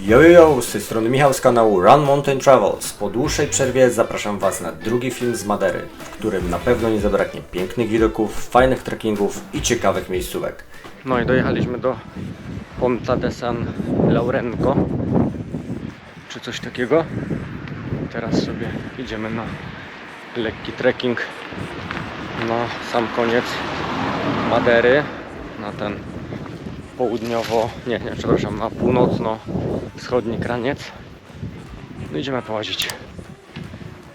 Jojo, z tej strony Michał z kanału Run Mountain Travels. Po dłuższej przerwie zapraszam Was na drugi film z Madery, w którym na pewno nie zabraknie pięknych widoków, fajnych trekkingów i ciekawych miejscówek. No i dojechaliśmy do Ponta de San Laurenco, czy coś takiego. Teraz sobie idziemy na lekki trekking na sam koniec Madery, na ten południowo, nie, nie, przepraszam, na północno-wschodni kraniec. No idziemy połazić.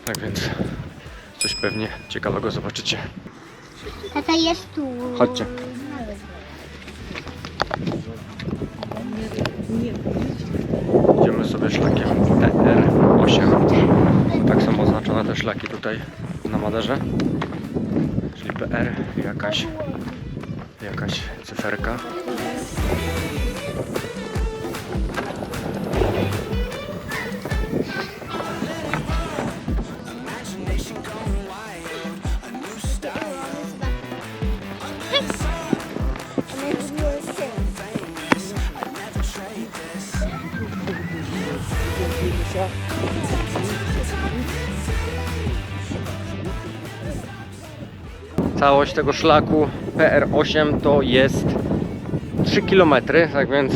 Tak więc coś pewnie ciekawego zobaczycie. Tata jest tu. Chodźcie. Idziemy sobie szlakiem TR8. Tak są oznaczone te szlaki tutaj na Maderze. Czyli PR, jakaś, jakaś cyferka. Całość tego szlaku PR8 to jest 3 km, tak więc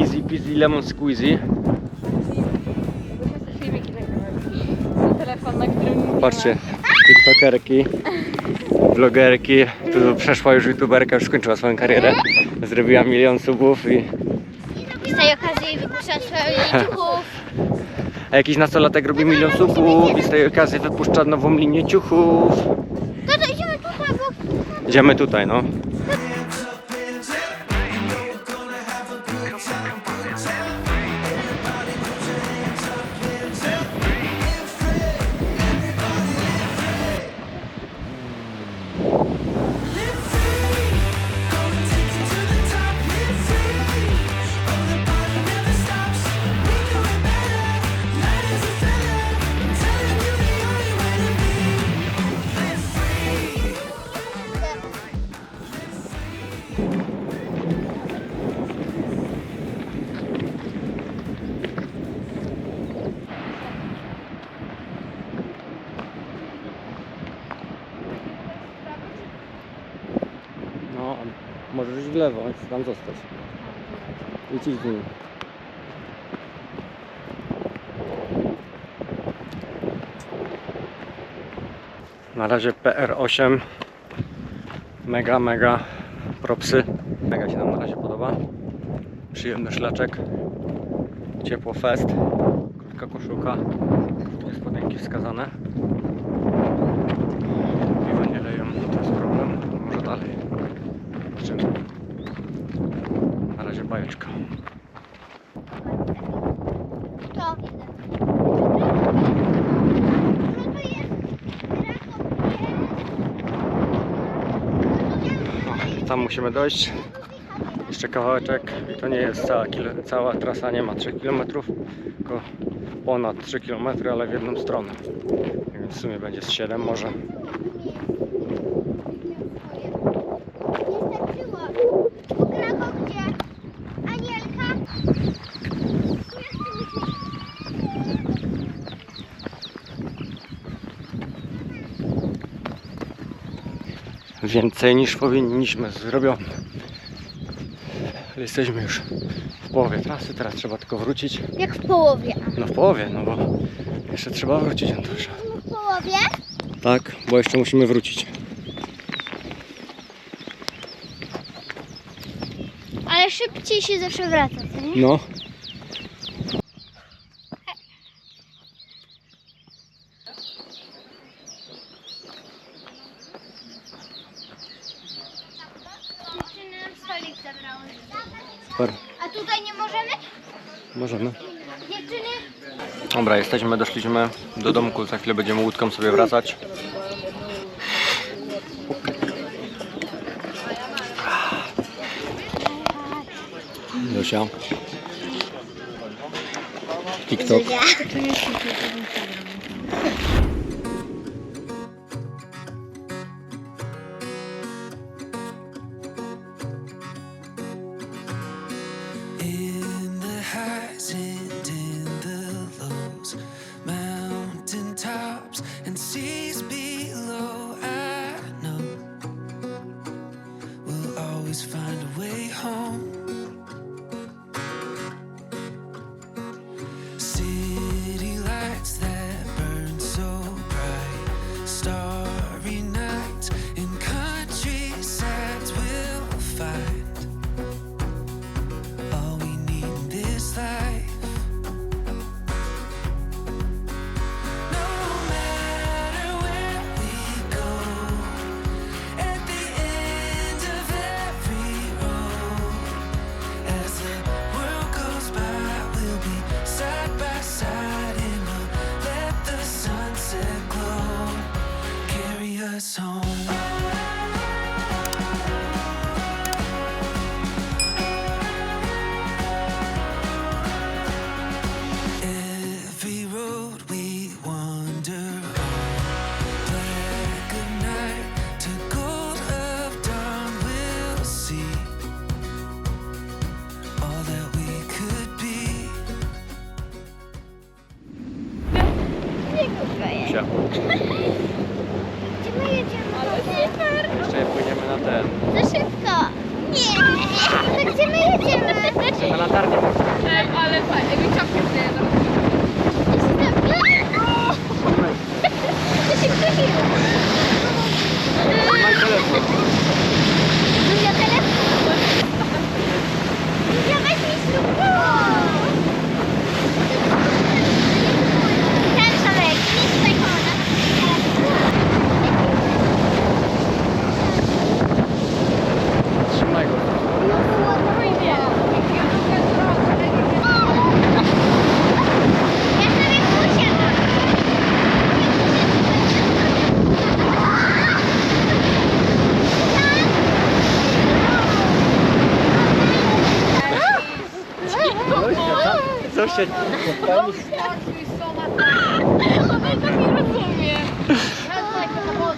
easy peasy lemon squeezy. Patrzcie, tiktokerki, vlogerki, tu przeszła już youtuberka, już skończyła swoją karierę. Zrobiła milion subów i Z tej okazji wypuszczam swoje ciuchów. a jakiś nastolatek robi milion subów i z tej okazji wypuszcza nową linię ciuchów. Tata, idziemy tutaj, bo... Idziemy tutaj, no. No, możesz iść w lewo, chcę tam zostać. Idź z nim. Na razie PR8 Mega, mega propsy. Mega się nam na razie podoba. Przyjemny szlaczek. Ciepło fest. Krótka koszulka. Krótkie spodenki wskazane Piwa nie leją, to jest problem Może dalej Zobaczymy Na razie bajeczka To. Tam musimy dojść. Jeszcze kawałeczek. To nie jest cała, cała trasa, nie ma 3 km, tylko ponad 3 km, ale w jedną stronę. Więc w sumie będzie z 7 może. Więcej niż powinniśmy zrobione. Jesteśmy już w połowie trasy, teraz trzeba tylko wrócić. Jak w połowie. No w połowie, no bo jeszcze trzeba wrócić Antusza. W połowie? Tak, bo jeszcze musimy wrócić. Ale szybciej się zawsze wraca, nie? No. Dziewczyny nam stolik zabrały. Super. A tutaj nie możemy? Możemy. Dziewczyny? Dobra, jesteśmy, doszliśmy do domku, za chwilę będziemy łódką sobie wracać. Zosia. TikTok.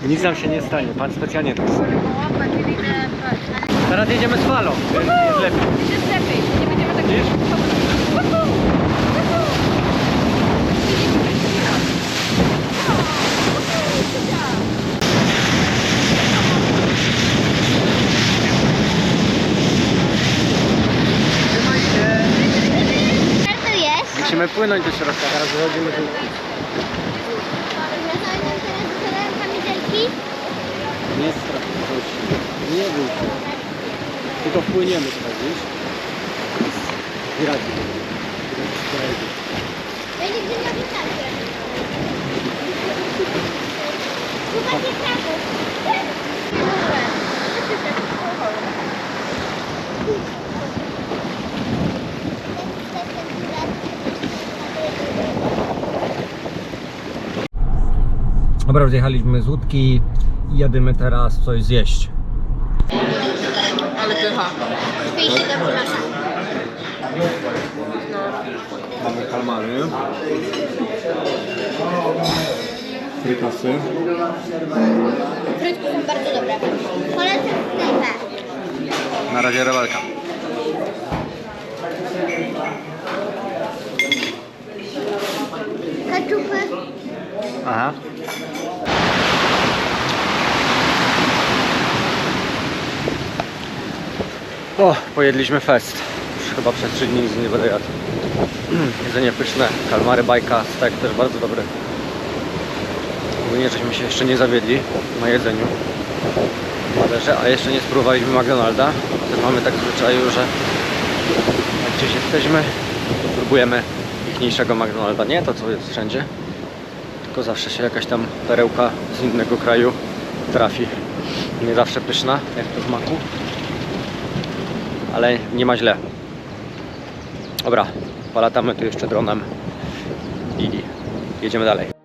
Nic nam się nie stanie, pan specjalnie tak. Teraz jedziemy z falą, więc jest lepiej. Jest lepiej, nie będziemy tak... Widzisz? Jak to jest? Musimy płynąć do środka, teraz wychodzimy tu. Nie strach. Nie bój się. Tylko wpłyniemy tutaj, widzisz? I radzi. Ja nigdy nie wystarczy. Chyba nie prawo. Dobra, wjechaliśmy z łódki i jedymy teraz coś zjeść. Ale pycha. Śpij się dobrze nasza. Mamy kalmary. Frykasy. Frytki są bardzo dobre. Polecam. Na razie rewelka. Aha. O, pojedliśmy fest. Już chyba przez 3 dni nie będę jadł. Jedzenie pyszne, kalmary, bajka, stek też bardzo dobry. Ogólnie żeśmy się jeszcze nie zawiedli na jedzeniu. A jeszcze nie spróbowaliśmy McDonalda. Mamy tak zwyczaju, że jak gdzieś jesteśmy, próbujemy ichniejszego McDonalda. Nie to, co jest wszędzie, tylko zawsze się jakaś tam perełka z innego kraju trafi. Nie zawsze pyszna, jak to w maku, ale nie ma źle. Dobra, polatamy tu jeszcze dronem i jedziemy dalej.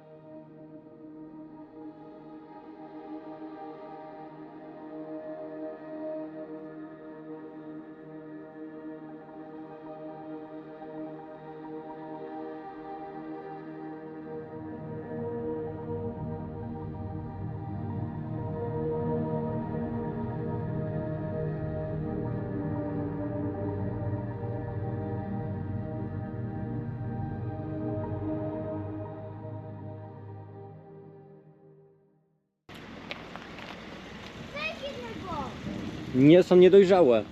Nie są niedojrzałe.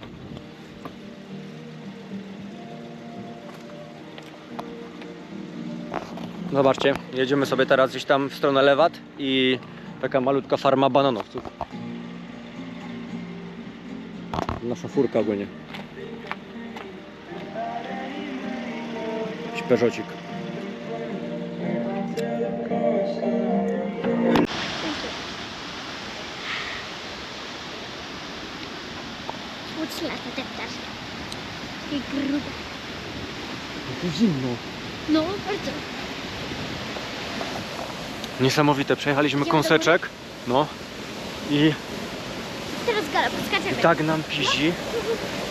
Zobaczcie, jedziemy sobie teraz gdzieś tam w stronę Lewat i taka malutka farma bananowców. Nasza furka ogólnie. Łódź lata te ptaszki. Takie grube. To zimno. No, bardzo. Niesamowite, przejechaliśmy Idziemy do kąseczek. No. I, Teraz gala, I podskaczemy. tak nam pizi.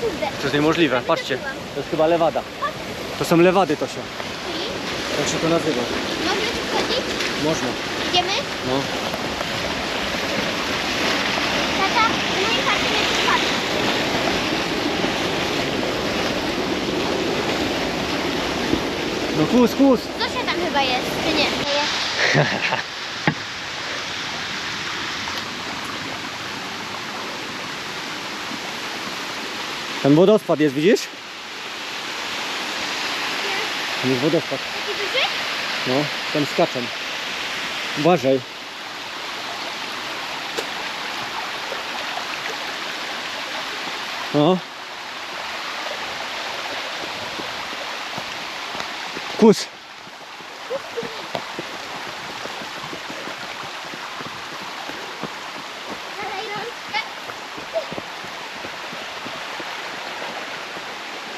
Kurde. To jest niemożliwe. Patrzcie, to jest chyba lewada. To są lewady, to się. Tak się to nazywa. Można tu wchodzić? Można. Idziemy? No. No kus, kus. Co się tam chyba jest, czy nie? nie jest. Ten wodospad jest, widzisz? Nie. Tam jest wodospad. Taki duży? No, tam skaczą. Uważaj. No. Kus.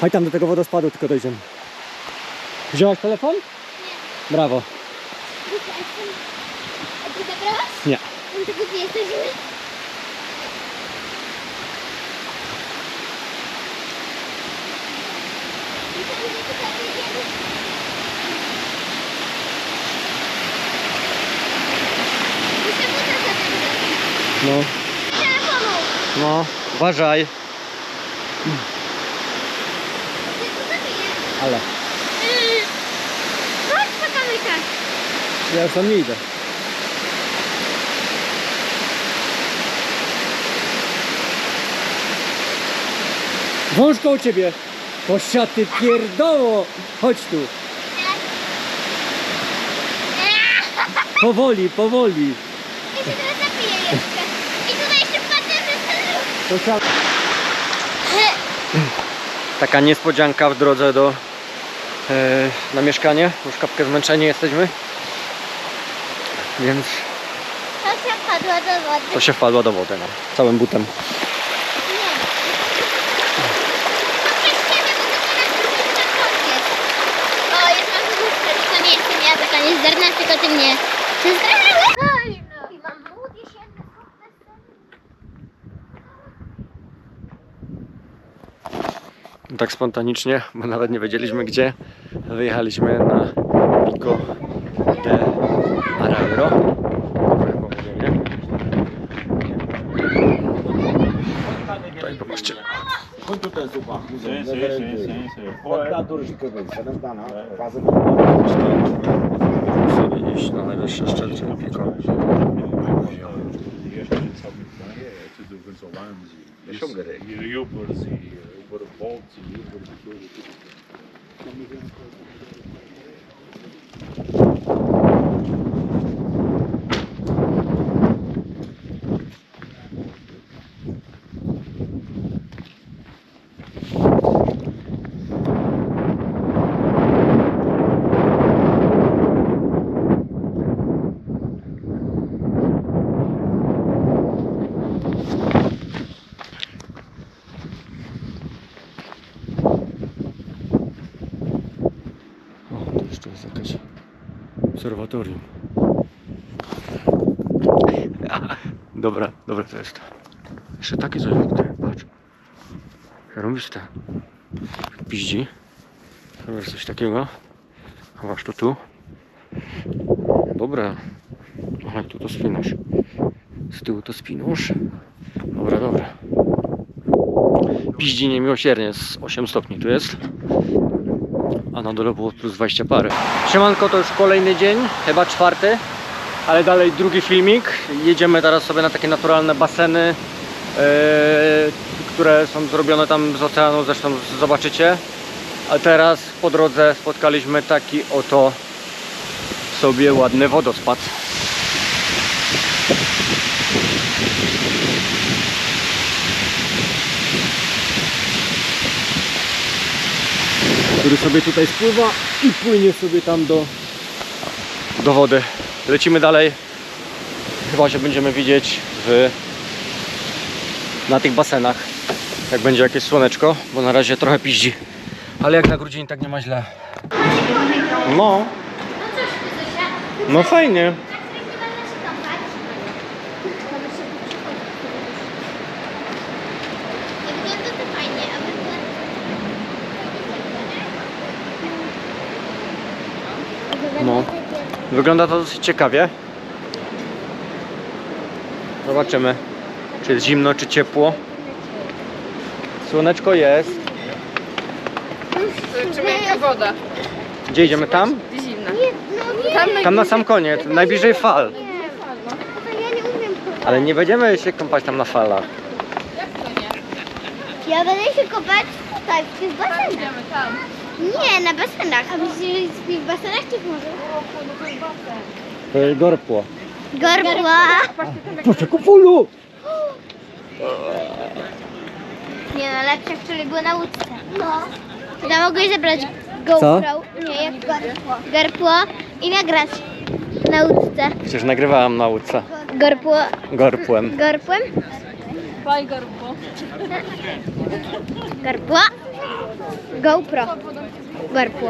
Chodź tam do tego wodospadu, tylko dojdziemy. Wziąłeś telefon? Nie. Brawo. A ty zabrałaś? Nie. No to gdzie jesteśmy? I to będzie tutaj jedziemy. Muszę buta zabrać. No. No. Uważaj. Ale. Chodź po kamykach. Ja już tam nie idę. Wążko u ciebie! Posia ty pierdoło! Chodź tu! Powoli, powoli! Ja się teraz zapiję jeszcze. I tutaj jeszcze patrzę, że Posia... Taka niespodzianka w drodze do e, na mieszkanie. Już kapkę zmęczeni jesteśmy. Więc To się wpadła do wody. to się wpadła do wody no. Całym butem. Nie. O, jest mam to nie jestem ja taka niezdarna, tylko ty mnie zdarzyłeś. Oj, no. I mam młody się Tak spontanicznie, bo nawet nie wiedzieliśmy gdzie. Wyjechaliśmy na Pico de nie? Tutaj popatrzcie. Sobie iść na najwyższe szczyty Pico. Jeszcze sobie to do Venezuelanos e e Ubers e Uber Volts e Uber de tudo. O, to jeszcze jest jakaś obserwatorium. Dobra, dobra to jest. Jeszcze takie coś tutaj, patrz. Robisz te piździ. Robisz coś takiego. Chowasz to tu. Dobra. Aha, tu to spinasz. Z tyłu to spinasz. Dobra, dobra. Piździ niemiłosiernie z 8 stopni tu jest na dole było plus 20 parę. Siemanko, to już kolejny dzień, chyba czwarty, ale dalej drugi filmik. Jedziemy teraz sobie na takie naturalne baseny, e, które są zrobione tam z oceanu, zresztą zobaczycie. A teraz po drodze spotkaliśmy taki oto sobie ładny wodospad. Który sobie tutaj spływa i płynie sobie tam do, do wody. Lecimy dalej. Chyba się będziemy widzieć w, na tych basenach. Jak będzie jakieś słoneczko, bo na razie trochę piździ. Ale jak na grudzień tak nie ma źle. No, No no fajnie. Tak nie będę się kąpać. Nie wygląda to fajnie, a wygląda... No. Wygląda to dosyć ciekawie. Zobaczymy, czy jest zimno, czy ciepło. Słoneczko jest. Jaka woda. Gdzie idziemy tam? Zimna. No. Tam na... Tam na sam koniec, najbliżej fal. Nie, to ja nie umiem pływać. Ale nie będziemy się kąpać tam na falach. Jak to nie? Ja będę się kopać tutaj, w tych basenach. Idziemy tam. Nie, na basenach. A myślisz, że śpi w basenach czy w morzu? To jest basen. To jest gorpło. Gorpła. Proszę, kupulu! Nie no, lepsze, które było na łódce. No. Ja mogłeś zabrać GoPro. Nie, jak garpło. Garpło i nagrać na łódce. Przecież nagrywałam na łódce. Garpło. Gorpłem. Garpłem. Faj gorbo. Garpło. GoPro. Garpło.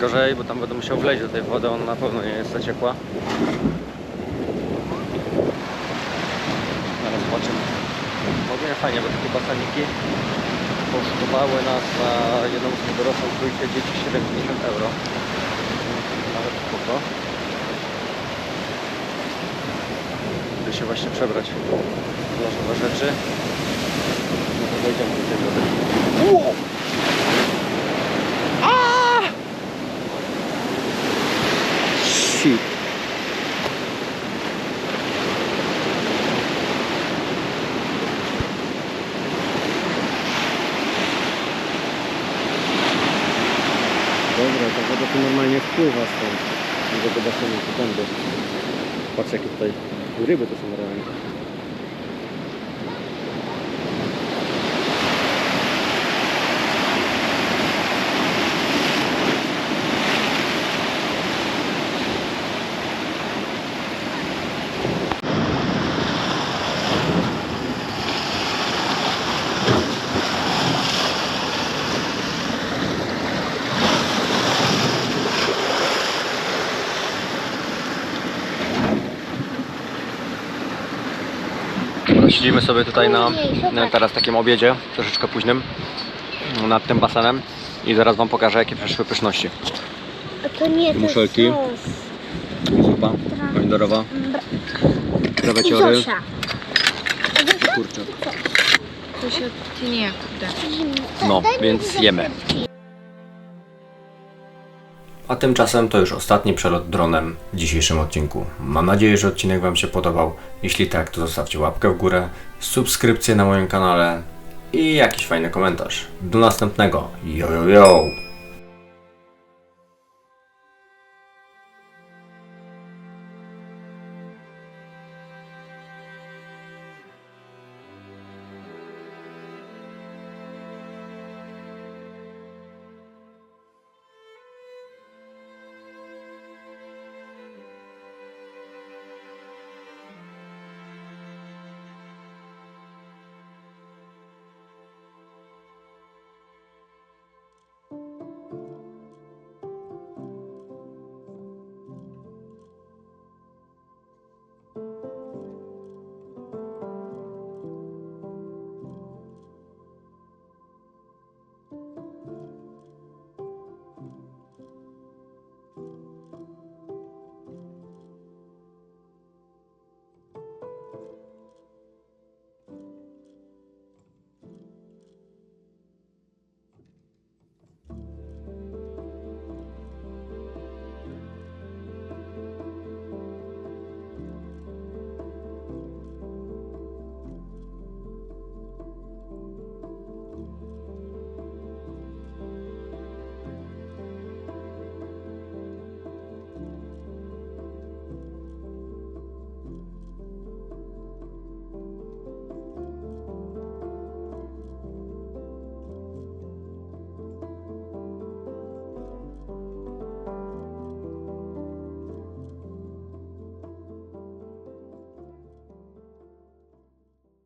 Najgorzej, bo tam będę musiał wleźć do tej wody, ona na pewno nie jest za ciepła. Zaraz zobaczymy. Ogólnie fajnie, bo takie baseniki kosztowały nas za jedną z dorosłą trójkę dzieci 70 euro. Nawet spoko. Idę się właśnie przebrać w rzeczy. No to wejdziemy do tej wody. Shit. Dobra, ta woda tu normalnie wpływa stąd. Do tego basenu tu tędy. Patrz jakie tutaj ryby to są realnie. Siedzimy sobie tutaj na, na teraz takim obiedzie, troszeczkę późnym, nad tym basenem i zaraz Wam pokażę jakie przyszły pyszności. A to nie, to Muszelki. jest sos. Zupa pomidorowa, Zosia. kurczak. To się nie, kurde. No, więc jemy. A tymczasem to już ostatni przelot dronem w dzisiejszym odcinku. Mam nadzieję, że odcinek Wam się podobał. Jeśli tak, to zostawcie łapkę w górę, subskrypcję na moim kanale i jakiś fajny komentarz. Do następnego. Yo, yo, yo!